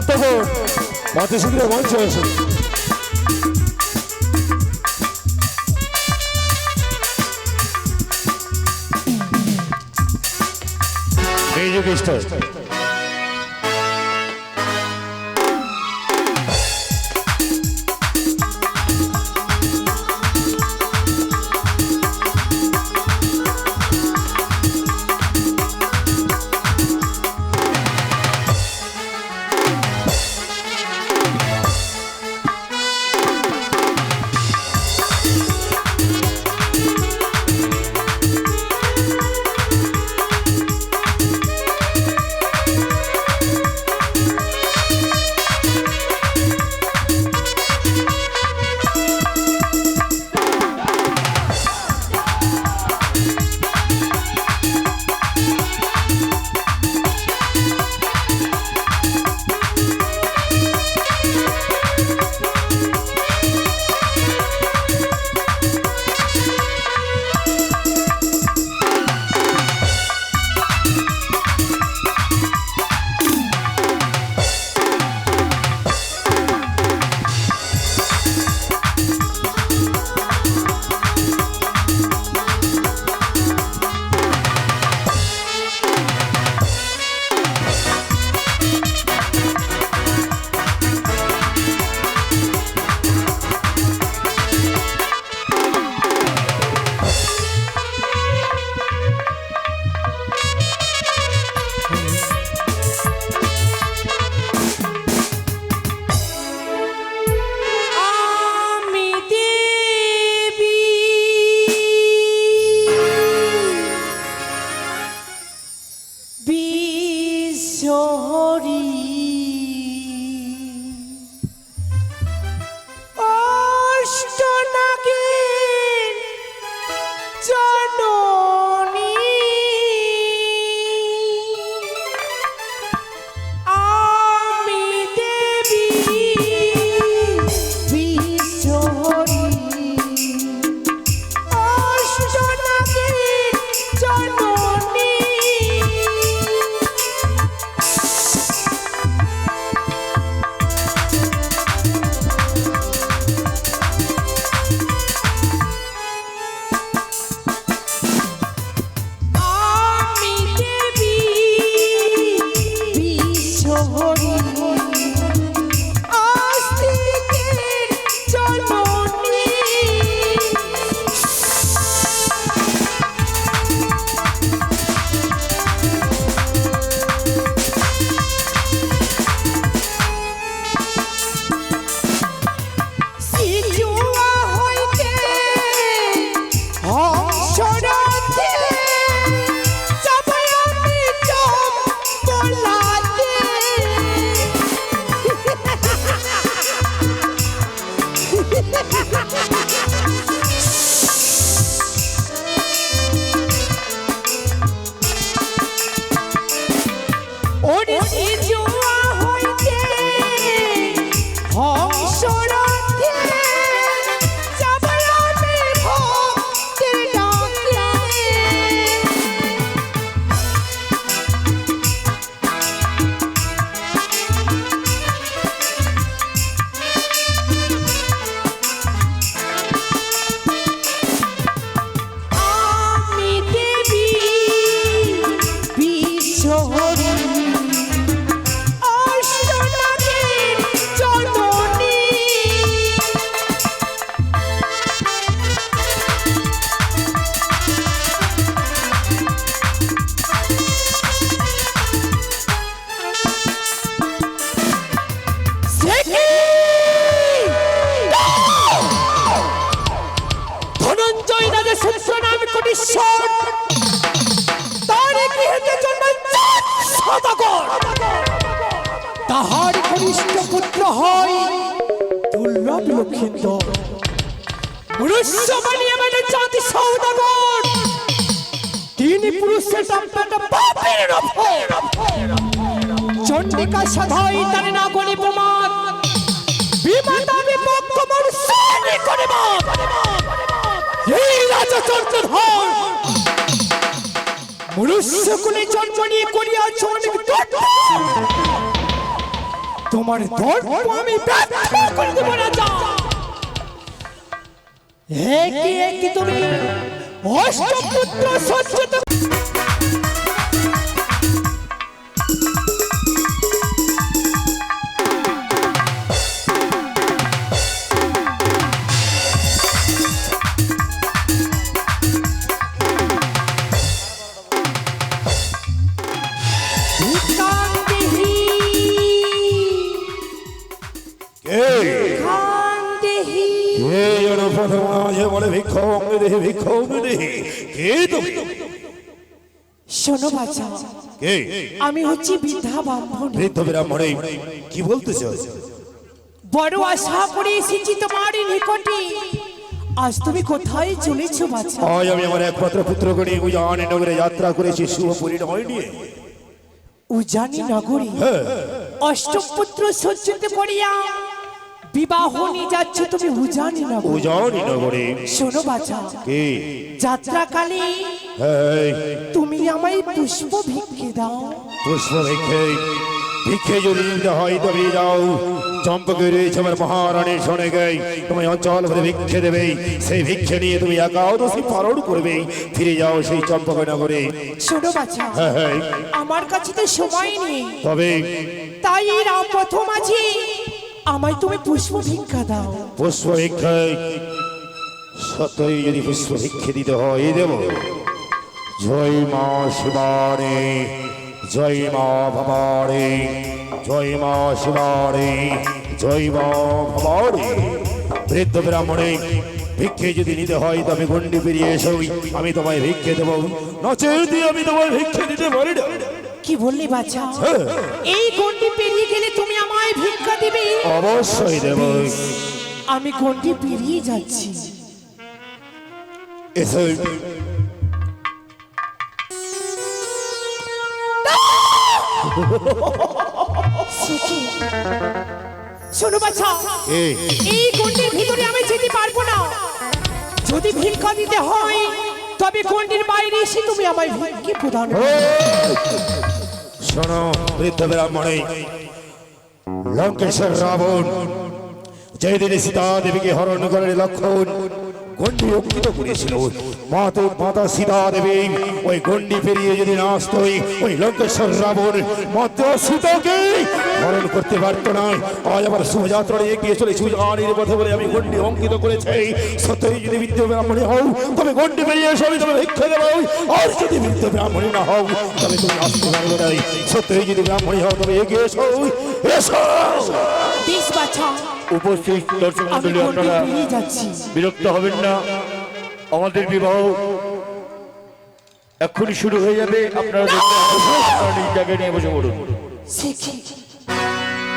মাধ্যমন মাতে শীঘ্র মঞ্চে আসুন মিউজিক স্টার মনুষ্য কুলে জন্ম নিয়ে করিয়াছ অনেক তোমার দর্প আমি ব্যর্থ করে রাজা হে কি হে কি তুমি? অষ্টপুত্র সজ্জিত কে তুমি শোনো কে? আমি হচ্ছি বৃদ্ধা ব্রাহ্মণ। বৃদ্ধ ব্রাহ্মণে কি বলতেছ বড় আশা করে এসেছি তোমার নিকটে। আজ তুমি কোথায় চলেছো আজ আমি আমার একমাত্র পুত্রকে নিয়ে উজানি নগরে যাত্রা করেছি শুভ পরিণয় নিয়ে। উজানি নগরী হ্যাঁ। অষ্টপুত্র সজ্জিত করিয়া বিবাহ নিয়ে যাচ্ছ তুমি উজানি নগরী। উজানি নগরে। শোনো বাচ্চা কে? যাত্রাকালে তুমি আমায় পুষ্প ভিক্ষে দাও। পুষ্প ভিক্ষে। ভিক্ষে যদি দিতে হয় তবে যাও। চম্পকে রয়েছে আমার মহারানী শোনে গাই তুমি অঞ্চল ভরে ভিক্ষে দেবে। সেই ভিক্ষে নিয়ে তুমি একাদশী পালন করবে। ফিরে যাও সেই চম্পক নগরে। শোনো বাচ্চা হ্যাঁ হ্যাঁ আমার কাছে তো সময় নেই। তবে তাই রাম প্রথম আছে আমায় তুমি পুষ্প ভিক্ষা দাও। পুষ্প ভিক্ষে সত্যই যদি পুষ্প ভিক্ষে দিতে হয় দেব। জয় মা শিবারে জয় মা ভবারে জয় মা শিবারে জয় মা ভবারে। বৃদ্ধ ব্রাহ্মণে ভিক্ষে যদি নিতে হয় তবে গন্ডি পেরিয়ে এসো আমি তোমায় ভিক্ষে দেবো। নচেত আমি তোমায় ভিক্ষে দিতে পারি না। কি বললি বাচ্চা হ্যাঁ, এই গন্ডি পেরিয়ে গেলে তুমি আমায় ভিক্ষা দিবে? অবশ্যই দেব। আমি কোনটি পেরিয়ে যাচ্ছি। এসো। শোনো বাচ্চা এই এই গন্ডির ভিতরে আমি যেতে পারব না। যদি ভিক্ষা দিতে হয় তবে গন্ডির বাইরে এসে তুমি আমায় ভিক্ষে প্রদান শোনো বৃদ্ধ ব্রাহ্মণে লঙ্কেশ্বর রাবণ যেদিন সীতা দেবীকে হরণ করে লক্ষণ। গন্ডি অঙ্কিত করেছিল। মাতা মাতা সীতা দেবী। ওই গন্ডি পেরিয়ে যদি না আসতো ওই লঙ্কেশ্বর রাবণ মাতা সীতাকে হরণ করতে পারত না। আজ আবার শুভযাত্রা নিয়ে এগিয়ে চলেছি জানির পথে বলে আমি গন্ডি অঙ্কিত করেছি। সত্যি যদি বৃদ্ধ ব্রাহ্মণী হও তবে গন্ডি পেরিয়ে এসে আমি তবে ভিক্ষা দেবো। আর যদি বৃদ্ধ ব্রাহ্মণী না হও তবে তুমি আসতে পারবে না। সত্যি যদি ব্রাহ্মণী হও তবে এগিয়ে এসো। এসো! উপস্থিত দর্শক মন্ডলী আপনারা বিরক্ত হবেন না। আমাদের বিবাহ এক্ষুনি শুরু হয়ে যাবে। আপনারা জায়গায় নিয়ে বসে পড়ুন।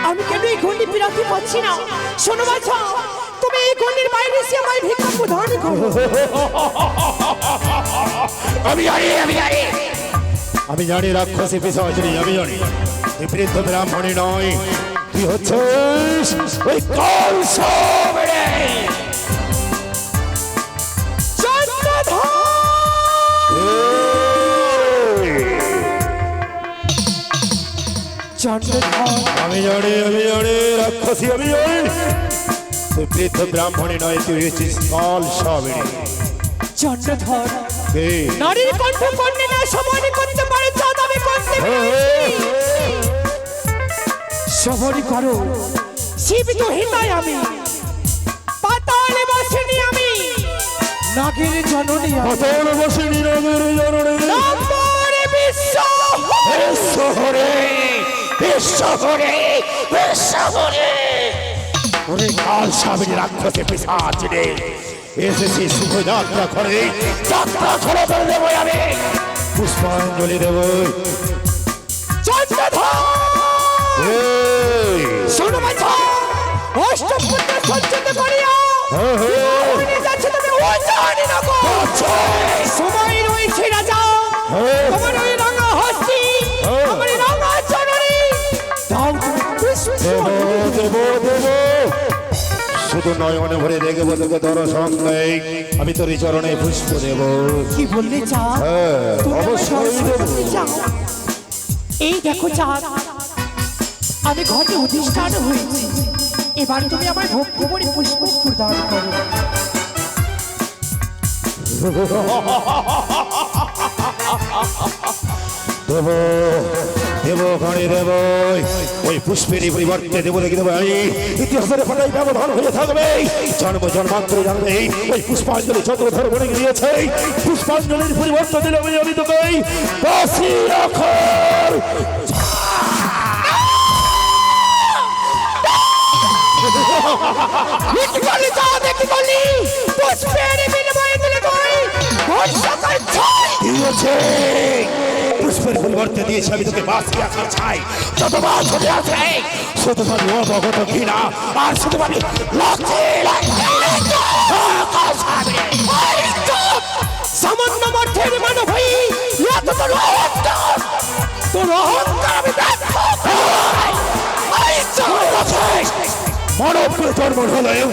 আমি কেন এই গন্ডি পেরাতে পারছি না? শোনো বাচ্চা তুমি এই গন্ডির বাইরে এসে আমায় ভিক্ষা প্রদান করো। আমি জানি আমি জানি। আমি জানি রাক্ষসী পিসাচিনি আমি জানি। তুই বৃদ্ধ ব্রাহ্মণী নয়। তুই হচ্ছিস ওই কাল আমি জানি আমি জানি রাক্ষসী আমি জানি তুই বৃদ্ধ ব্রাহ্মণী নয় তুই হচ্ছিস কাল সাবড়ে চন্দ্রধর নারীর কণ্ঠ কন্যা না সমানে করতে পারে চাঁদ আমি করতে সবরি করো। শিব তো হিতায় আমি। পাতালে বসেনি আমি। নাগের জননী আমি। পতন বসে নীরবের জননে। নম্বরে বিশ্ব শহরে। শহরে শহরে ওরে কাল সাবড়ে রাক্ষসী পিসাচিনি এসেছি শুভযাত্রা করে। যাত্রা করে করে দেবো আমি। পুষ্পাঞ্জলি দেব। শোনো বাছা অষ্টপুত্র সজ্জিত করিয়া। হ্যাঁ, হ্যাঁ। সময় রয়েছে রাজা। হ্যাঁ। তোমার ওই রাঙা হস্তি। আমার শুধু নয়নে ভরে দেখব তোকে দর্শন নেই আমি তোর চরণে পুষ্প দেব। কি বললে চাঁদ হ্যাঁ, অবশ্যই এই দেখো চাঁদ আমি ঘরে অধিষ্ঠান হয়েছি। এবার তুমি আমার ভক্তি করে পুষ্প প্রদান করো। দেব। দেব গণে দেব। ওই পুষ্পেরই পরিবর্তে দেব দেখে দেবো। আমি ইতিহাসের পাতায় ব্যবধান হয়ে থাকবে। জন্ম জন্মান্তরে জানবে। ওই পুষ্পাঞ্জলি ধর্ম রেখে দিয়েছে পুষ্পাঞ্জলির পরিবর্তে দিলে আমি আমি তোকে বাসি রাখার কি করলি তা দেখি করলি পুষ্পের বিনিময়ে দিলে তুই বর্ষাকাল ছয়। দিয়েছে। ভুল করতে দিয়েছি আমি তোকে বাঁচতে আসার চাই যত বাস হতে আছে শুধু পাবি অবগত ঘৃণা আর শুধু সামান্য মধ্যের মানব হয়ে মানব জন্ম হলেও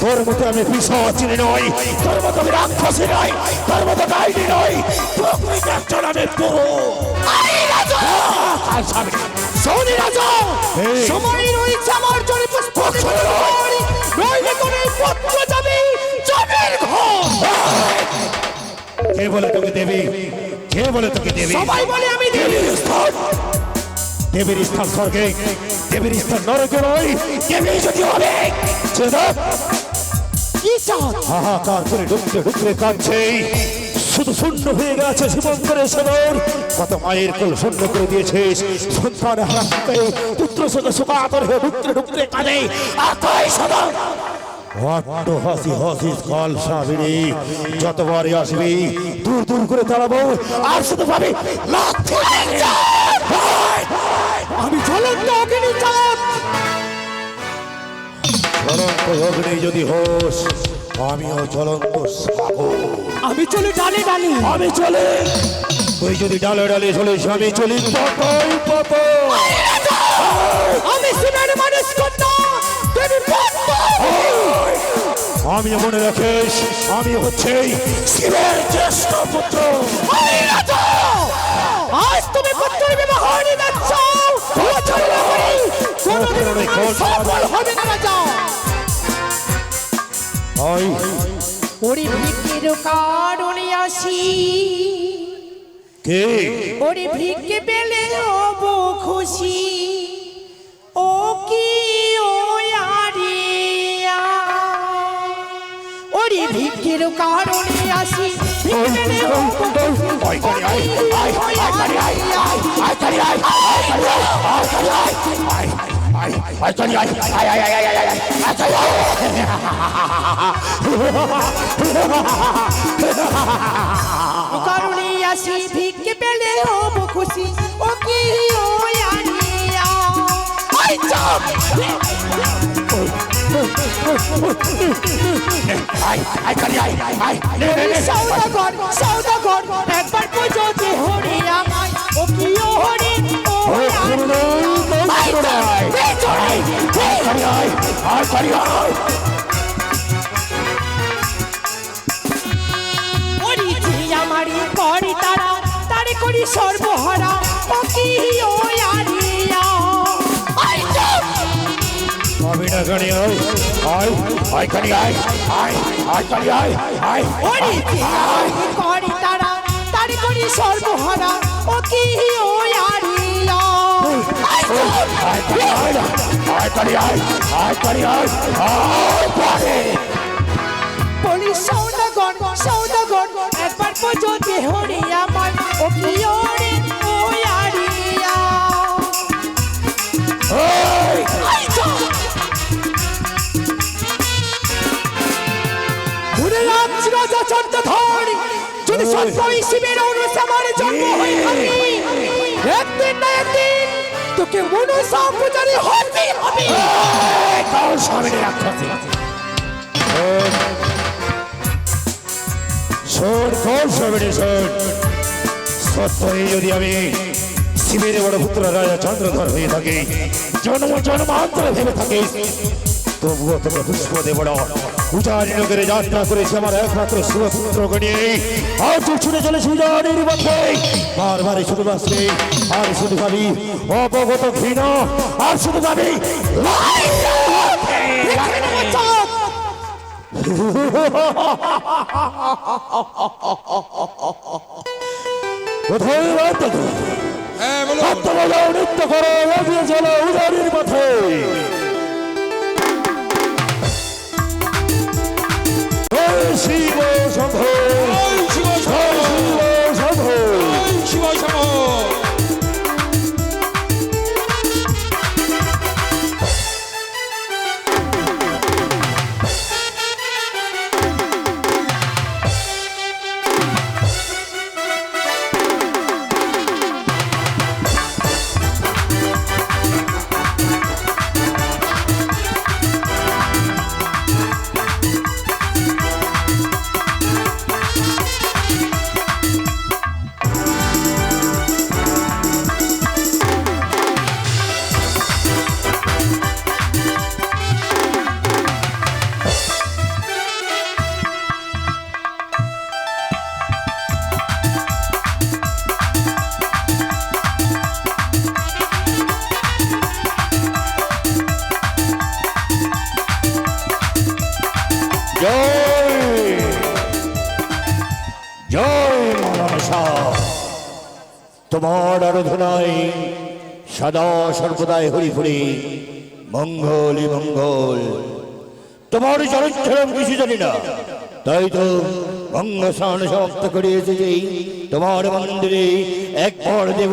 তোর মতো আমি পিসাচিনি নই তোর মতো আমি রাক্ষসী নই তোর মতো ডাইনি নই প্রকৃত একজন আমি পুরো সামনে শোনি রাজা সময় রয়েছে আমার জন্য পুষ্প নইলে তোর এই পত্র যাবে জমির ঘর। কে বলে তোকে দেবী? কে বলে তোকে দেবী? সবাই বলে আমি দেবী দেবীর স্থান স্বর্গে, দেবীর স্থান নরকে নয় দেবী যদি হবে। হাহাকার করে ঢুকতে ঢুকতে কাঁদছে। শুধু শূন্য হয়ে গেছে শিবঙ্করের সদর কত মায়ের কোল শূন্য করে দিয়েছিস সন্তান হারাতে পুত্র সঙ্গে সুখাতর হয়ে ঢুকতে ঢুকতে কাঁদে। আর তাই সদর অট্ট হাসি কাল সাবিনি, যতবারই আসবি, দূর দূর করে দাঁড়াবো আর শুধু ভাবি মেরে আমি জ্বলন্ত অগ্নি জ্বলন্ত অগ্নি যদি হোস আমিও জ্বলন্ত সাগর আমি চলে ডালে ডালে। আমি চলে। তুই যদি ডালে ডালে চলিস আমি চলি পাতাই পাতা আমি মানুষ কন্যা আমি মনে রাখিস আমি হচ্ছে শিবের জ্যেষ্ঠ পুত্র। আজ তুমি পুত্রের বিবাহ সফল হবে না রাজা ওরে ভিক্ষের কারণে আসি কে ওরে ভিক্ষে পেলে হব খুশি ও কি ও আরিয়া ওরে কারণে আসি Achani, ay, ay, ay, ay, ay, ay, ay, achani. করুণী আসি ভিক্ষে পেলে হব খুশি ও কি ও আনিয়া আই চাপ আই আই কালি আই আই নে নে নে সৌদাগর সৌদাগর একবার পুজো যে হরিয়া ও কি ও আই করি আই হরি যে আমারি করি তারা তারে করি সর্বহারা ও কি ও আরিয়া আই চাপ আমি না করি আই আই আই করি আই আই আই করি আই আই ওরে করি তারা তারে করি সর্বহারা ও ও আরিয়া বলি সৌদাগর সৌদাগর একবার পুজো যে হরি আমার ও কি ওরে ও আরিয়া ঘুরে রাখছি রাজা চন্দ্রধর। যদি সত্যই শিবের অনুসারে জন্ম হয়ে থাকে একদিন না একদিন তোকে মনসা পূজারি হতে হবে। কাল সামনে রাখতে শোন কাল সামনে শোন। সত্যই যদি আমি শিবের বড় পুত্র রাজা চন্দ্রধর হয়ে থাকি, জন্ম জন্মান্তরে ভেবে থাকিস তবুও তোকে পুষ্প দেব উজানি নগরে যাত্রা করেছে আমার একমাত্র শিবপুত্রকে নিয়ে আর তুই ছুটে চলেছে উজানির পথে বারবার শুধু বাসবে আর শুধু ভাবি অপগত ঘৃণা আর শুধু ভাবি কোথায় হ্যাঁ নৃত্য করো এগিয়ে চলো উজানির পথে। শিব শম্ভ তোমার আরাধনায় সদা সর্বদাই হরি হরি মঙ্গলই মঙ্গল। তোমার চরিত্র কিছু জানি না, তাই তো ভঙ্গ স্নান সমাপ্ত করে এসেছি। তোমার মন্দিরে একবার দেব,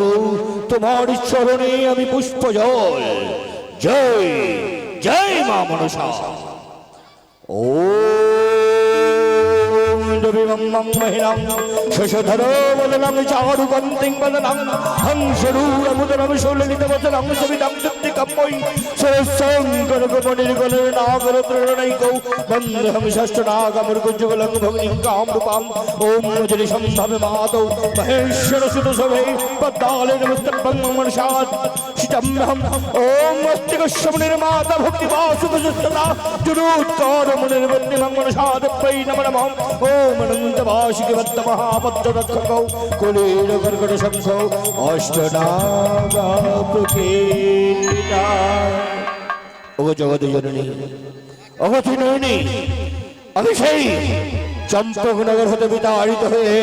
তোমার চরণে আমি পুষ্প জল। জয় জয় মা মনসা। বিমম্মম মহিলাম। শশধর বদনাম চারু গন্তিং বদনাম। হংসরূর মুদনাম শৈলিত বদনাম সবিতাম চুক্তি কাম্যই সরসং গর্গ মনির গলের নাগর তৃণৈকৌ বন্ধহম ষষ্ঠ নাগমর গুজ্জুগলং ভগ্নিহং কাম রূপাম ওম মজলি সম্ভাবে মাতৌ মহেশ্বর সুত সভে পদ্মালে নমস্তম্ভং মনসাদ। চিদাম্বহম আমি সেই হতে বিতাড়িত হয়ে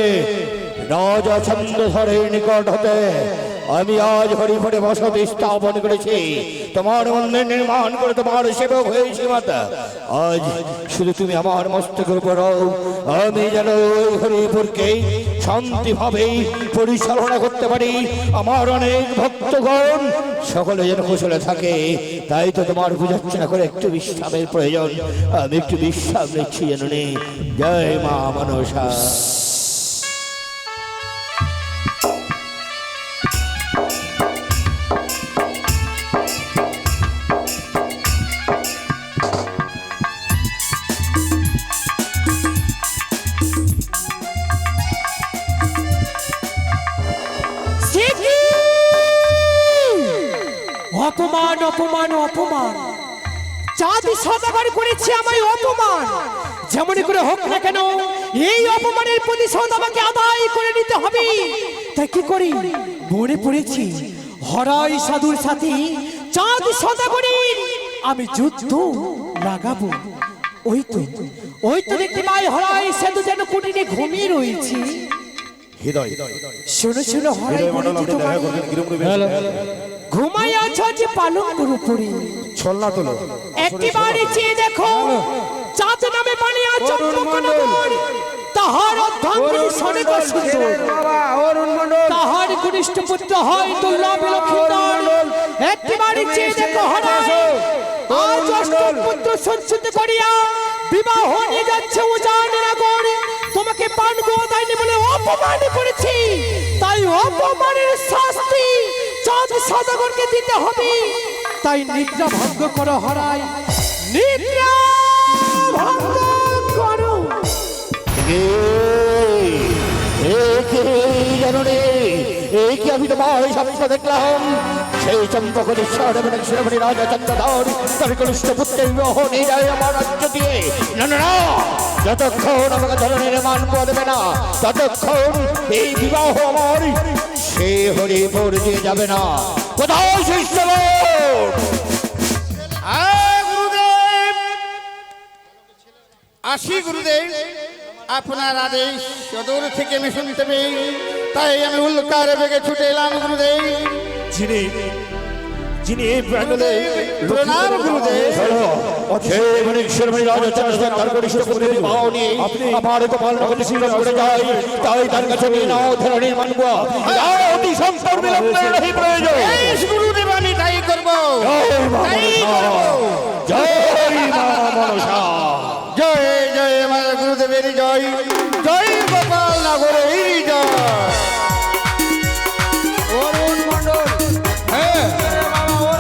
রাজা ছন্দ ধরে নিকট হতে আমি আজ হরিফরে বসতি স্থাপন করেছি। তোমার মন্দির নির্মাণ করে তোমার সেবক হয়েছি মাতা। আজ শুধু তুমি আমার মস্তকের উপর আমি যেন হরিপুরকে শান্তিভাবে পরিচালনা করতে পারি। আমার অনেক ভক্তগণ সকলে যেন কুশলে থাকে। তাই তো তোমার পূজার্চনা করে একটু বিশ্রামের প্রয়োজন। আমি একটু বিশ্রাম নিচ্ছি যেন জয় মা মনসা। সদাগর করেছে আমায় অপমান। যেমন করে হোক না কেন এই অপমানের প্রতিশোধ আমাকে আদায় করে নিতে হবে। তাই কি করি? মনে পড়েছি হরাই সাধুর সাথে চাঁদ সদাগরের আমি যুদ্ধ লাগাবো। ওই তো ওই তো দেখতে পাই হরাই সাধু যেন কুটিরে ঘুমিয়ে রয়েছে। হৃদয়। শোনো শোনো হরাই ঘুমাই আছো যে পালন করো পড়ি ছলনা তোলো একটিবারে চেয়ে দেখো চাঁদ নামে পানি আছো চম্পকনগর তাহার অর্ধাঙ্গিনী সনেক সুন্দর তাহার ঘনিষ্ঠ পুত্র হয় দুর্লভ লক্ষ্মীধর একটিবারে চেয়ে দেখো হরাই আজ অষ্টম পুত্র সঞ্চিত করিয়া বিবাহ নিয়ে যাচ্ছে উজাননগর তোমাকে পান গোদায়নি বলে অপমান করেছি। তাই অপমানের শাস্তি চাঁদ সদাগরকে দিতে হবে। তাই নিদ্রা ভঙ্গ করো হরাই। আমি তোমার স্বপ্ন দেখলাম। সেই চম্পকেশ্বর এবং শিরোমণি রাজা চন্দ্রধর, তার কনিষ্ঠ পুত্রের বিবাহ নিয়ে আমার রাজ্য দিয়ে। যতক্ষণ আমাকে ধরনের মান দেবে না, ততক্ষণ এই বিবাহ আমার সে হরিপুর দিয়ে যাবে না। কোথাও শিষ্য গুরুদেব। আসি গুরুদেব। আপনার আদেশ সদর থেকে আমি শুনতে পেয়ে তাই আমি উল্কার বেগে ছুটে এলাম গুরুদেব। যিনি যিনি এই প্যান্ডেলে প্রণাম গুরুদেব। তাই তার কাছে নিয়ে নাও ধরনের মানব অতি সম্পর প্রয়োজন গুরুদেব আমি তাই করব জয় মা মনসা জয় মা জয় আমার গুরুদেবের জয় জয় গোপাল নগরের জয় অরুণ মন্ডল হ্যাঁ বাবা অরুণ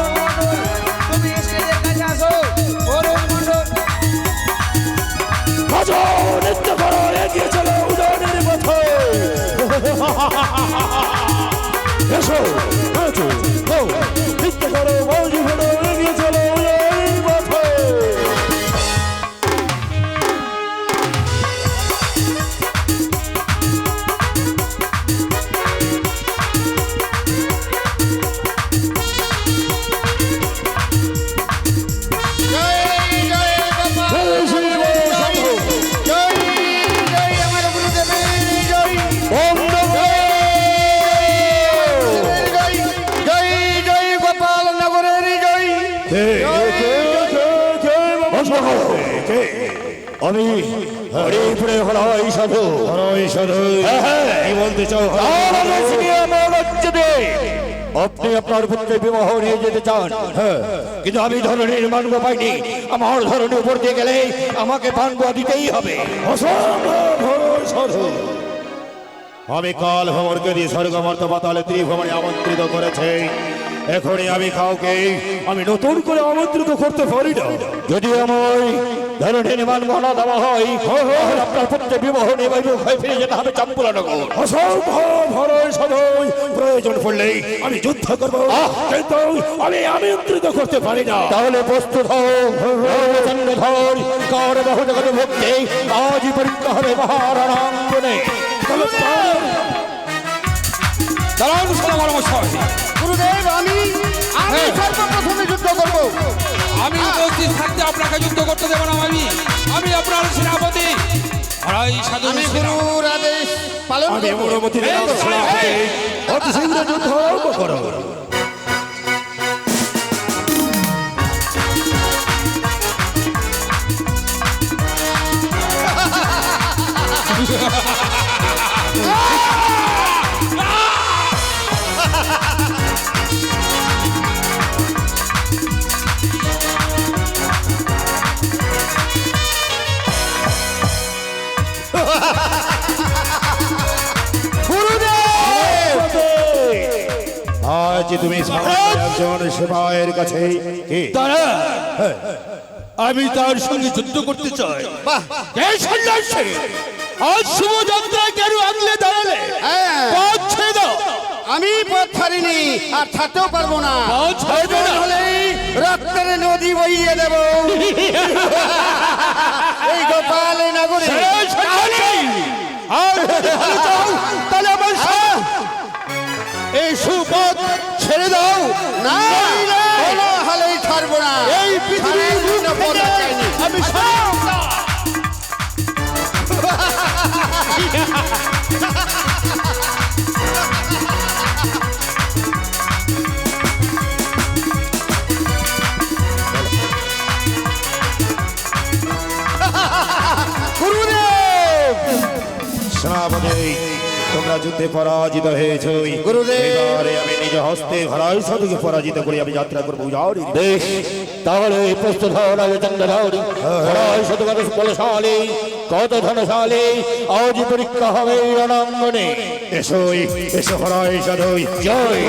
আমি হরিপুরে হলাই সাধু। হরই সাধু। কি বলতে চাও রশ্মি আমার রাজ্য দে আপনি আপনার পুত্রের বিবাহ নিয়ে যেতে চান। হ্যাঁ। কিন্তু আমি ধরনের মানব পাইনি। আমার ধরনের উপর দিয়ে গেলে আমাকে পানগুয়া দিতেই হবে। হরই আমি কাল ভ্রমণকে দিয়ে স্বর্গমর্ত পাতালে ত্রিভ্রমণে আমন্ত্রিত করেছে। এখনই আমি কাউকে আমি নতুন করে আমন্ত্রিত করতে পারি না। যদি আমার ধরনের মান গণা দেওয়া হয়। আপনার পুত্রের বিবাহ নিয়ে বাইরে হয়ে ফিরে যেতে হবে চাম্পুলা নগর অসম্ভব সাধু প্রয়োজন পড়লেই আমি যুদ্ধ করব। কিন্তু আমি আমন্ত্রিত করতে পারি না। তাহলে প্রস্তুত হও। চন্দ্রধর কার বহু জগৎ ভক্তি আজই পরীক্ষা হবে মহারণাঙ্গনে দাঁড়ান সোনামার মশাই গুরুদেব আমি আমি হ্যাঁ। সর্বপ্রথমে যুদ্ধ করব। আমি উপস্থিত থাকতে আপনাকে যুদ্ধ করতে দেব না আমি আমি আপনার সেনাপতি। আমি গুরুর আদেশ পালন করব। অতি যুদ্ধ করো। আজ তুমি একজন সেবায়ের কাছে তারা আমি তার সঙ্গে যুদ্ধ করতে চাই। কেন আগলে দাঁড়ালে? হ্যাঁ। পথ ছেড়ে দাও। আমি পথ ছাড়িনি আর ছাড়তেও পারব না। হলেই রক্তের নদী বইয়ে দেব। এই গোপাল নগরে। আর দাও। না। হলেই ছাড়বো না। এই পৃথিবীর। আমি সব তোমরা পরাজিত হয়েছ। গুরুদেব। এবারে আমি নিজ হস্তে ঘরাই সাধুকে পরাজিত করে আমি যাত্রা করব যাও রে। বেশ। তাহলে প্রস্তুত হও হরাই শতকত বলশালী কত ধনশালী আজ পরীক্ষা হবে রণাঙ্গনে। এসো এসো সাধু জয়। জয়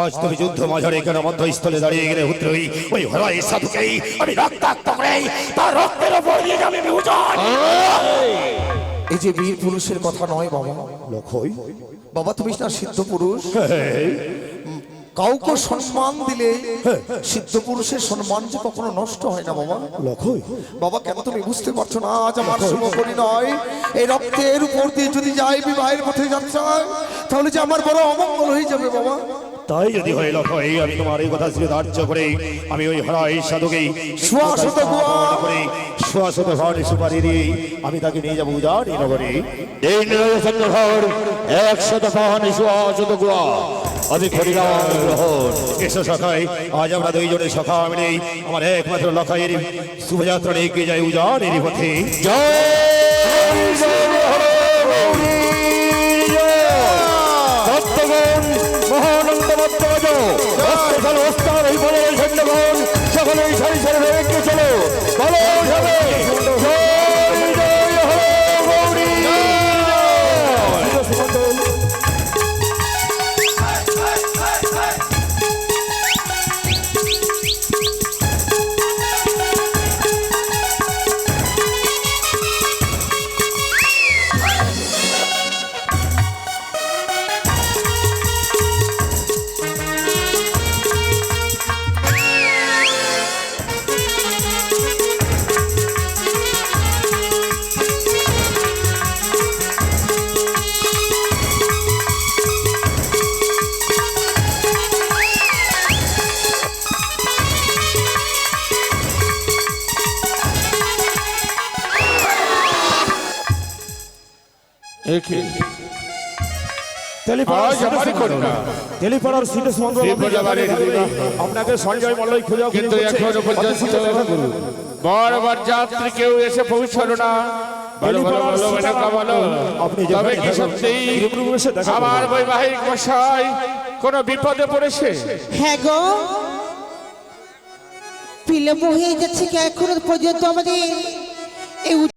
আজ তুমি যুদ্ধ মাঝারে কেন মধ্যস্থলে দাঁড়িয়ে গেলে হুদ্রই ওই হরাই সাধুকেই আমি রক্তাক্ত করে তার রক্তের ওপর দিয়ে যাবে বিভূষণ। এই যে বীর পুরুষের কথা নয় বাবা। লক্ষই বাবা তুমি না সিদ্ধ পুরুষ? কাউকে সম্মান দিলে সিদ্ধ পুরুষের সম্মান যে কখনো নষ্ট হয় না বাবা। লক্ষই বাবা কেন তুমি বুঝতে পারছ না আজ আমার শুভ নয় এই রক্তের উপর দিয়ে যদি যাই বিবাহের পথে যাত্রা তাহলে যে আমার বড় অমঙ্গল হয়ে যাবে বাবা। তাই যদি হয় লক্ষই আমি তোমার এই কথা ধার্য করে আমি ওই হরাই সাধুকেই গোয়া। করে শ্বাসত ঘর সুপারি দিয়ে আমি তাকে নিয়ে যাব উজানি নগরে। এই নিরঞ্জন ঘর একশত পাহানি সুয়াশত গুয়া। আমি করিলাম গ্রহণ। এসো সখাই আজ আমরা দুইজনে সখা মিলে আমার একমাত্র লক্ষাইয়ের শুভযাত্রা নিয়ে এগিয়ে যাই উজানের পথে। জয়। অস্ত্রফল অস্তার এই বলে সৈন্যগণ সকলেই সারি সারি তেলিপাড়ার। আপনাকে সঞ্জয় মল্লই খুঁজে কিন্তু এখনও পর্যন্ত বারবার যাত্রী কেউ এসে পৌঁছলো না। তবে কি সত্যি আমার বৈবাহিক মশাই কোন বিপদে পড়েছে? হ্যাঁ গো। বিলম্ব হয়ে যাচ্ছে কি এখনও পর্যন্ত আমাদের? এই